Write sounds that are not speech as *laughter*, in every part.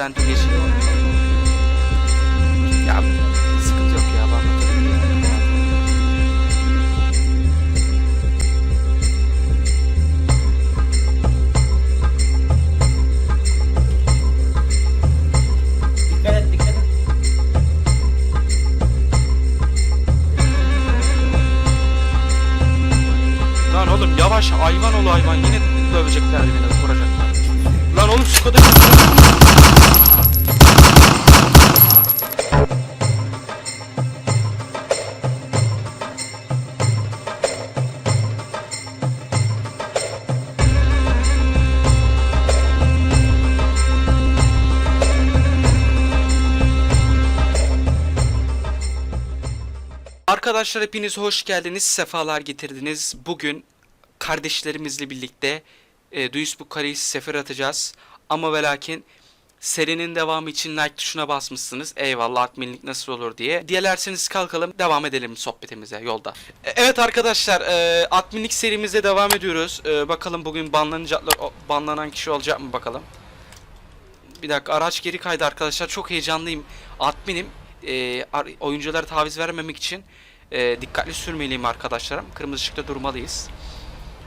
Dün yeşil Ya sıkıntı yok ya. Ben. Dikkat et dikkat et. Lan oğlum yavaş hayvan ol hayvan yine dövecekler beni vuracaklar. Oğlum şu Arkadaşlar hepiniz hoş geldiniz, sefalar getirdiniz. Bugün kardeşlerimizle birlikte e, Duisburg Kale'yi sefer atacağız. Ama ve lakin serinin devamı için like tuşuna basmışsınız. Eyvallah adminlik nasıl olur diye. Dilerseniz kalkalım devam edelim sohbetimize yolda. E, Evet arkadaşlar e, adminlik serimize devam ediyoruz. E, bakalım bugün banlanacaklar, banlanan kişi olacak mı bakalım. Bir dakika araç geri kaydı arkadaşlar. Çok heyecanlıyım. Adminim. E, ar- oyunculara taviz vermemek için e, dikkatli sürmeliyim arkadaşlarım. Kırmızı ışıkta durmalıyız.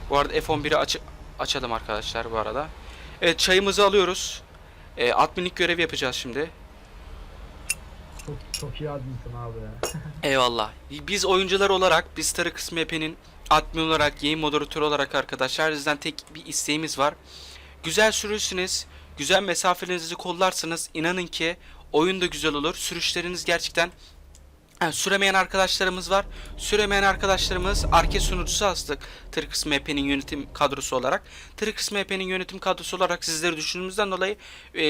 Bu arada F11'i aç açalım arkadaşlar bu arada. Evet çayımızı alıyoruz. E, adminlik görevi yapacağız şimdi. Çok, çok iyi adminsin abi. *laughs* Eyvallah. Biz oyuncular olarak, biz Tarık Kısmı Epe'nin admin olarak, yayın moderatörü olarak arkadaşlar sizden tek bir isteğimiz var. Güzel sürürsünüz, güzel mesafelerinizi kollarsınız. İnanın ki oyun da güzel olur. Sürüşleriniz gerçekten Süremeyen arkadaşlarımız var. Süremeyen arkadaşlarımız arke sunucusu astık. Tır kısmı EP'nin yönetim kadrosu olarak. Tır kısmı EP'nin yönetim kadrosu olarak sizleri düşündüğümüzden dolayı e,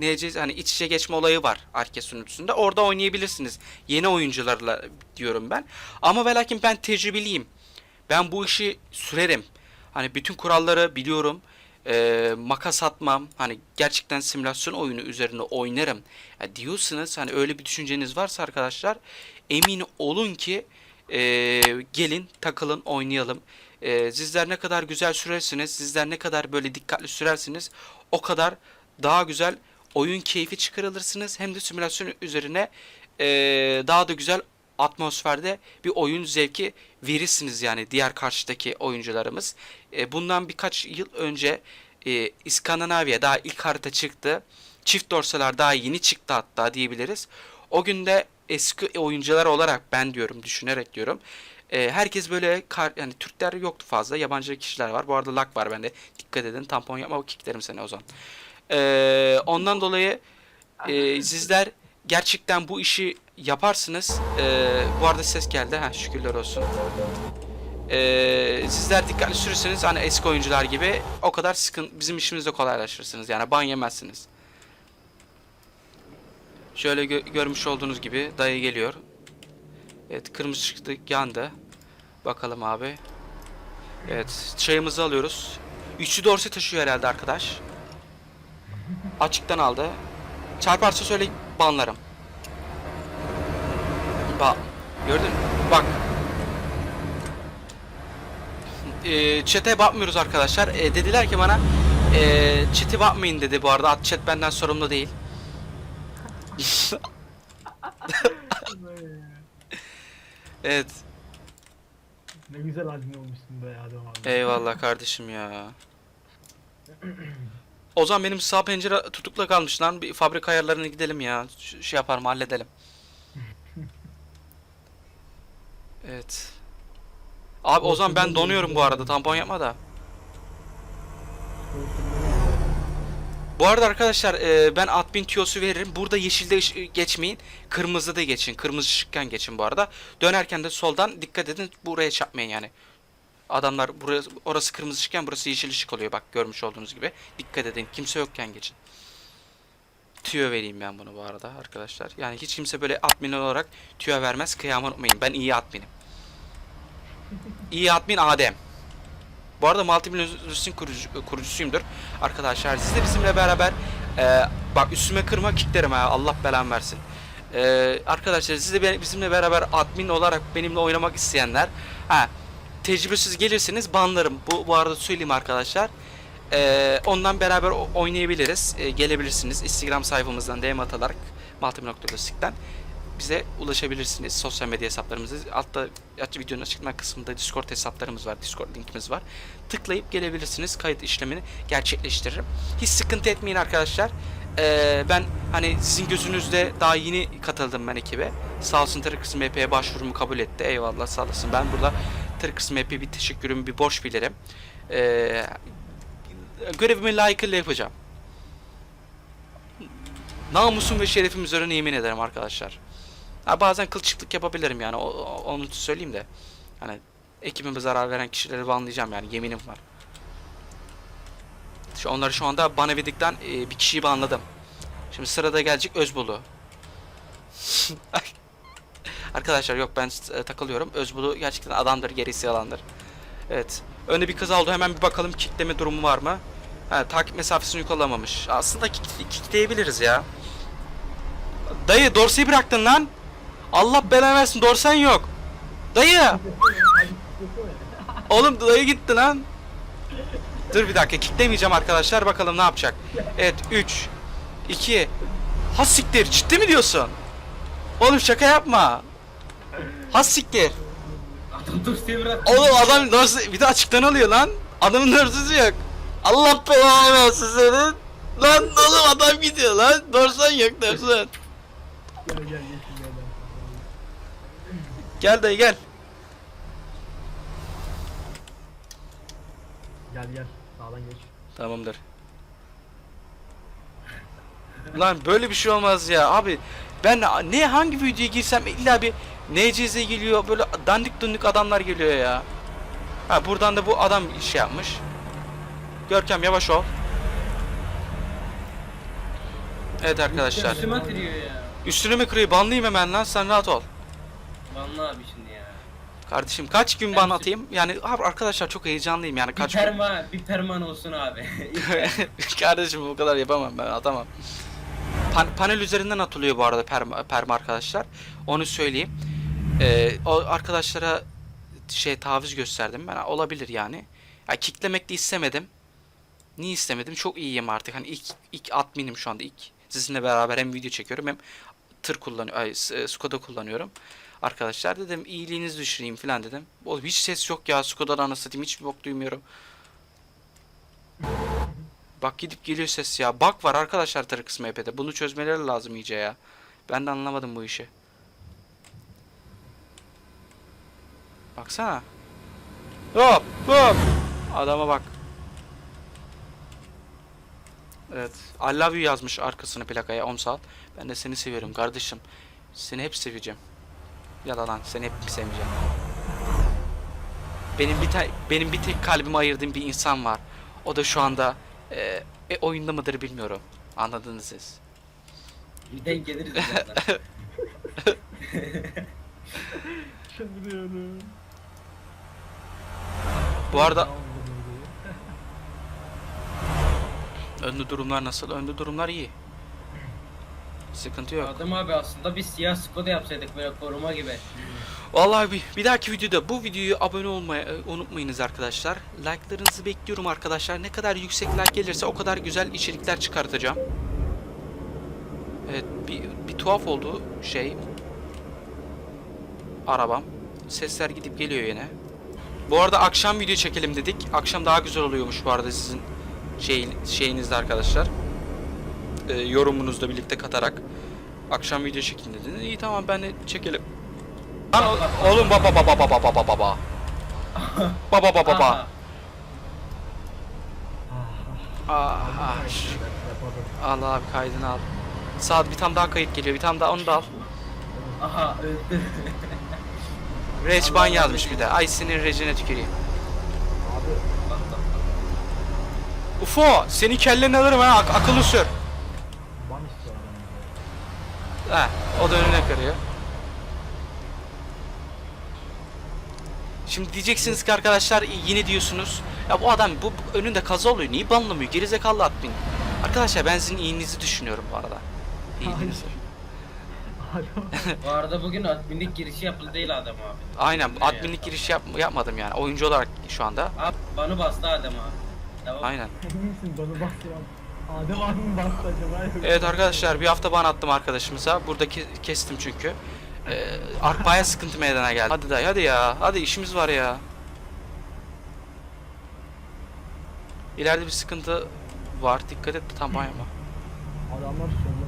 neyeceğiz hani iç içe geçme olayı var arke sunucusunda. Orada oynayabilirsiniz. Yeni oyuncularla diyorum ben. Ama ve lakin ben tecrübeliyim. Ben bu işi sürerim. Hani bütün kuralları biliyorum. Ee, makas atmam. Hani gerçekten simülasyon oyunu üzerine oynarım. Ya diyorsunuz hani öyle bir düşünceniz varsa arkadaşlar emin olun ki ee, gelin takılın oynayalım. Ee, sizler ne kadar güzel sürersiniz, sizler ne kadar böyle dikkatli sürersiniz o kadar daha güzel oyun keyfi çıkarılırsınız. Hem de simülasyon üzerine ee, daha da güzel atmosferde bir oyun zevki verirsiniz yani diğer karşıdaki oyuncularımız. E, bundan birkaç yıl önce e, İskandinavya daha ilk harita çıktı. Çift dorsalar daha yeni çıktı hatta diyebiliriz. O günde eski oyuncular olarak ben diyorum düşünerek diyorum. E, herkes böyle kar, yani Türkler yoktu fazla. Yabancı kişiler var. Bu arada lag var bende. Dikkat edin. Tampon yapma kicklerim seni o zaman. E, ondan dolayı e, sizler gerçekten bu işi yaparsınız. Ee, bu arada ses geldi. Ha şükürler olsun. Ee, sizler dikkatli sürürseniz hani eski oyuncular gibi o kadar sıkın bizim işimizi de kolaylaştırırsınız. Yani ban yemezsiniz. Şöyle gö- görmüş olduğunuz gibi dayı geliyor. Evet kırmızı çıktı yandı. Bakalım abi. Evet çayımızı alıyoruz. Üçlü dorsi taşıyor herhalde arkadaş. Açıktan aldı. Çarparsa söyle banlarım. Bak. Gördün mü? Bak. *laughs* Ee, chat'e bakmıyoruz arkadaşlar. Ee, dediler ki bana ee, chat'e bakmayın dedi bu arada. At chat benden sorumlu değil. *laughs* evet. ne güzel admin olmuşsun be adam abi. Eyvallah kardeşim ya. *laughs* O zaman benim sağ pencere tutukla kalmış lan. Bir fabrika ayarlarına gidelim ya. Ş- şey yaparım halledelim. *laughs* Evet. Abi o zaman ben donuyorum bu arada. Tampon yapma da. Bu arada arkadaşlar e, ben admin tiyosu veririm. Burada yeşilde geçmeyin. Kırmızıda geçin. Kırmızı ışıkken geçin bu arada. Dönerken de soldan dikkat edin. Buraya çarpmayın yani. Adamlar burası, orası kırmızı ışıkken burası yeşil ışık oluyor bak görmüş olduğunuz gibi. Dikkat edin kimse yokken geçin. Tüyo vereyim ben bunu bu arada arkadaşlar. Yani hiç kimse böyle admin olarak tüyo vermez. Kıyamı unutmayın. Ben iyi adminim. İyi admin Adem. Bu arada Multimillionaires kurucu, kurucusuyumdur. Arkadaşlar siz de bizimle beraber e, bak üstüme kırma kicklerim ha Allah belamı versin. E, arkadaşlar siz de bizimle beraber admin olarak benimle oynamak isteyenler ha tecrübesiz gelirseniz banlarım. Bu, bu arada söyleyeyim arkadaşlar. Ee, ondan beraber oynayabiliriz. Ee, gelebilirsiniz. Instagram sayfamızdan DM atarak multimilk.lastik'ten bize ulaşabilirsiniz. Sosyal medya hesaplarımızı. Altta videonun açıklama kısmında Discord hesaplarımız var. Discord linkimiz var. Tıklayıp gelebilirsiniz. Kayıt işlemini gerçekleştiririm. Hiç sıkıntı etmeyin arkadaşlar. Ee, ben hani sizin gözünüzde daha yeni katıldım ben ekibe. Sağ olsun Tırkıs MP'ye başvurumu kabul etti. Eyvallah sağ olasın. Ben burada Tırkıs MP'ye bir teşekkürümü, bir borç bilirim. Ee, görevimi layıkıyla yapacağım. Namusum ve şerefim üzerine yemin ederim arkadaşlar. Ha, bazen kılçıklık yapabilirim yani onu söyleyeyim de. Hani ekibime zarar veren kişileri banlayacağım yani yeminim var. Şu onları şu anda Banavidik'ten e, bir kişiyi banladım. Şimdi sırada gelecek Özbulu. *laughs* Arkadaşlar yok ben e, takılıyorum. Özbulu gerçekten adamdır, gerisi yalandır. Evet. Önde bir kaza oldu. Hemen bir bakalım kickleme durumu var mı? Ha, takip mesafesini yukarılamamış. Aslında kick, kickleyebiliriz ya. Dayı dorseyi bıraktın lan. Allah belanı versin dorsen yok. Dayı. Oğlum dayı gitti lan. Dur bir dakika kicklemeyeceğim arkadaşlar bakalım ne yapacak. Evet 3 2 Ha siktir ciddi mi diyorsun? Oğlum şaka yapma. Ha siktir. Adam dur bırak. Oğlum adam dorse bir de açıktan alıyor lan. Adamın dorsesi yok. Allah belanı versin senin. Lan oğlum adam gidiyor lan. Dorsan yok dorsan. Gel gel gel. Gel dayı gel. Gel gel. Sağdan geç. Tamamdır. Lan böyle bir şey olmaz ya abi. Ben ne hangi videoya girsem illa bir NCZ geliyor böyle dandik dundik adamlar geliyor ya. Ha buradan da bu adam şey yapmış. Görkem yavaş ol. Evet arkadaşlar. Üstüme atıyor ya. Üstünü mü kırıyor? Banlayayım hemen lan sen rahat ol. Vallahi abi şimdi ya. Kardeşim kaç gün ban atayım? Yani abi arkadaşlar çok heyecanlıyım yani Bir kaç gün. perma, bir perman olsun abi. *laughs* *laughs* Kardeşim bu kadar yapamam ben atamam. Pan- panel üzerinden atılıyor bu arada perma, perma arkadaşlar. Onu söyleyeyim. Ee, o arkadaşlara şey taviz gösterdim ben. Olabilir yani. Ya kicklemek de istemedim. Niye istemedim? Çok iyiyim artık. Hani ilk ilk adminim şu anda ilk. Sizinle beraber hem video çekiyorum hem tır kullanıyorum. Skoda kullanıyorum. Arkadaşlar dedim iyiliğinizi düşüreyim falan dedim. Oğlum hiç ses yok ya Skoda'dan anasını satayım hiçbir bok duymuyorum. Bak gidip geliyor ses ya. Bak var arkadaşlar tır kısmı EP'de. Bunu çözmeleri lazım iyice ya. Ben de anlamadım bu işi. Baksana. Hop hop. Adama bak. Evet. I love you yazmış arkasını plakaya 10 saat. Ben de seni seviyorum kardeşim. Seni hep seveceğim. Ya da lan seni hep sevmeyeceğim. Benim bir te- benim bir tek kalbimi ayırdığım bir insan var. O da şu anda e, e, oyunda mıdır bilmiyorum. Anladınız siz. bir denk geliriz. Çıldırıyorum. *laughs* *laughs* *laughs* Bu arada önde durumlar nasıl? Önde durumlar iyi. Sıkıntı yok. Adam abi aslında bir siyah Skoda yapsaydık böyle koruma gibi. Vallahi bir, bir dahaki videoda bu videoyu abone olmayı e, unutmayınız arkadaşlar. Like'larınızı bekliyorum arkadaşlar. Ne kadar yüksek like gelirse o kadar güzel içerikler çıkartacağım. Evet bir, bir tuhaf oldu şey. Arabam. Sesler gidip geliyor yine. Bu arada akşam video çekelim dedik. Akşam daha güzel oluyormuş bu arada sizin şey, şeyinizde arkadaşlar. Ee, yorumunuzla birlikte katarak. Akşam video çekin dediniz. İyi tamam ben de çekelim. Lan oğlum baba baba baba baba baba baba. Baba baba ah, al abi kaydını al. Saat bir tane daha kayıt geliyor. Bir tane daha onu da al. aha öldü. Rage ban yazmış bir de. Ay senin rejine tüküreyim. Ufo senin kelleni alırım ha ak- akıllı sür. He o da önüne kırıyor. Şimdi diyeceksiniz ki arkadaşlar yine diyorsunuz. Ya bu adam bu bu önünde kaza oluyor. Niye banlamıyor? Gerizekalı admin. Arkadaşlar ben sizin iyiliğinizi düşünüyorum bu arada. İyiliğinizi. Adam Bu arada bugün adminlik girişi yapıldı değil adam abi. Aynen Ne adminlik ya? giriş yap yapmadım yani. Oyuncu olarak şu anda. Abi bana bastı adam abi. Tamam. Aynen. *laughs* Eminsin bana bastıran. Adem abi mi bastı acaba? Evet arkadaşlar bir hafta ban attım arkadaşımıza. Buradaki kestim çünkü. Ee, Ark baya sıkıntı meydana geldi. Hadi dayı hadi ya. Hadi işimiz var ya. İleride bir sıkıntı var. Dikkat et tam ban yapma. Adamlar sollarının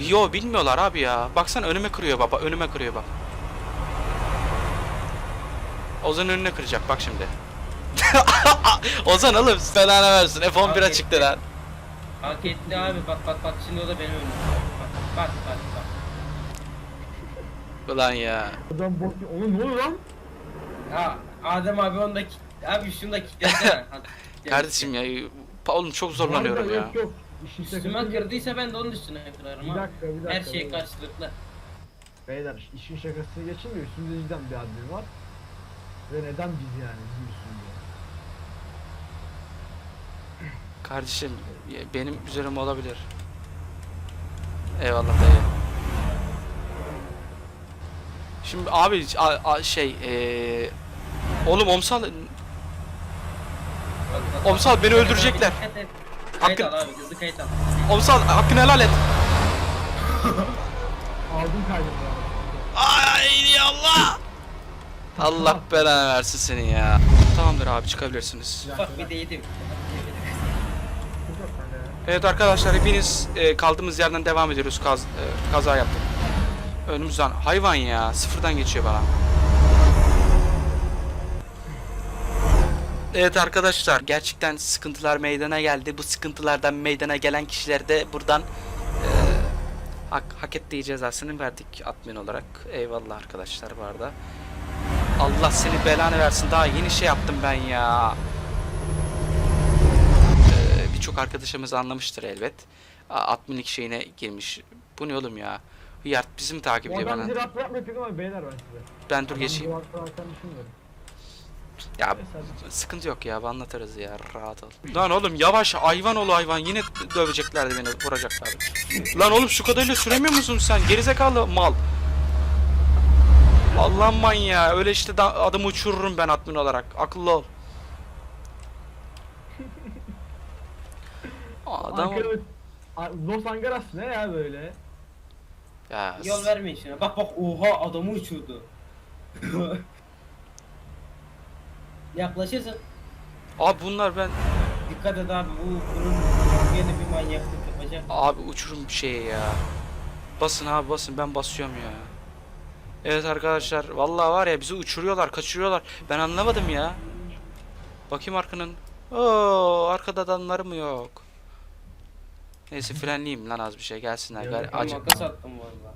Yo bilmiyorlar abi ya. Baksana önüme kırıyor baba. Önüme kırıyor bak. Ozan önüne kıracak bak şimdi. *laughs* Ozan oğlum belanı versin. F11'e Abi. çıktı lan. Hak etti abi bak bak bak şimdi o da benim önümde. Bak bak bak bak. Ulan ya. Adam bok Oğlum ne oluyor lan? Ha Adem abi onu da kit- abi şunu da kilitlesene. *laughs* Hadi. Kardeşim ya. Oğlum çok zorlanıyorum ya. Yok yok. İşin Üstüme şakası. kırdıysa ben de onun üstüne kırarım Bir dakika bir dakika. Her şey beyler. karşılıklı. Beyler işin şakasını geçin de üstümüzde cidden bir admin var. Ve neden biz yani bizim üstümüzde? Kardeşim ya benim üzerim olabilir. Eyvallah dayı. Şimdi abi a- a- şey eee oğlum Omsal. Omsal, beni öldürecekler. Dikkat et. Kayıt al abi hızlı kayıt al. Omsal hakkını helal et. Aldım kaydını ya. Ay Allah. Allah belanı versin seni ya. Tamamdır abi çıkabilirsiniz. Bak bir de yedim. Yok kanka ya. Evet arkadaşlar hepiniz e, kaldığımız yerden devam ediyoruz. Kaz, e, kaza yaptık. Önümüzden hayvan ya sıfırdan geçiyor bana. Evet arkadaşlar gerçekten sıkıntılar meydana geldi. Bu sıkıntılardan meydana gelen kişilere de buradan e, hak, hak ettiği cezasını verdik admin olarak. Eyvallah arkadaşlar bu arada. Allah seni belanı versin. Daha yeni şey yaptım ben ya. Ee, birçok arkadaşımız anlamıştır elbet. Adminlik şeyine girmiş. Bu ne oğlum ya? Hıyart bizim takip ediyor bana. ben dur geçeyim. bizi rahat bırakacağını düşünmüyorum. Ya sıkıntı yok ya anlatırız ya rahat ol. Lan oğlum yavaş hayvan ol hayvan yine döveceklerdi beni vuracaklardı. Lan oğlum şu kadarıyla süremiyor musun sen gerizekalı mal. Allah'ım manyağı öyle işte da adamı uçururum ben admin olarak akıllı ol. *laughs* Adam Ankara, Los Angeles ne ya böyle? ya Yol vermeyin şuna. Bak bak oha adamı uçurdu. *laughs* Yaklaşırsın. abi bunlar ben Dikkat et abi bu bunun yeni bir manyaklık yapacak. Abi uçurum bir şey ya. Basın abi basın ben basıyorum ya. Evet arkadaşlar vallahi var ya bizi uçuruyorlar kaçırıyorlar. Ben anlamadım ya. Bakayım arkanın. Oo arkada adamları mı yok? Neyse frenleyeyim lan az bir şey gelsinler. Ya, acı, makas attım valla.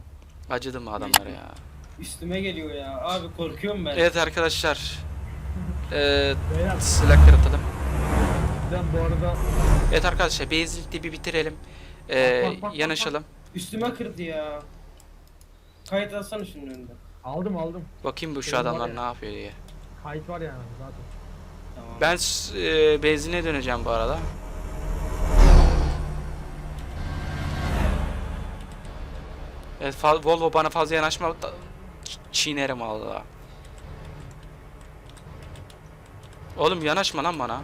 acıdım mı adamlara ya. Üstüme geliyor ya. Abi korkuyorum ben. Evet arkadaşlar. Eee Beyler silah kırıtalım. bu arada Evet arkadaşlar benzinlikte bir bitirelim. Eee Bak, bak, bak, bak, yanaşalım. Üstüme kırdı ya. Kayıt alsana şunun önünde. aldım aldım. Bakayım bu şu Benim var adamlar ya. ne yapıyor diye. Kayıt var yani zaten. Tamam. Ben s- e, benzine döneceğim bu arada. Evet, fa- Volvo bana fazla yanaşma da- ç- çiğnerim valla. Oğlum yanaşma lan bana.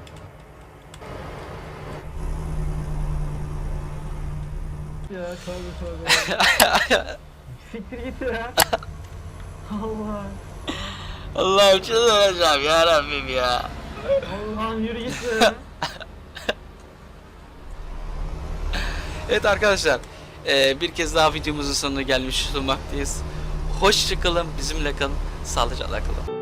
Ya tövbe tövbe. *laughs* Siktir git ya. Allah. Allah'ım çıldıracağım ya Rabbim ya. Allah'ım yürü git ya. *laughs* Evet arkadaşlar, e, bir kez daha videomuzun sonuna gelmiş bulunmaktayız. Hoşçakalın, bizimle kalın, sağlıcakla kalın.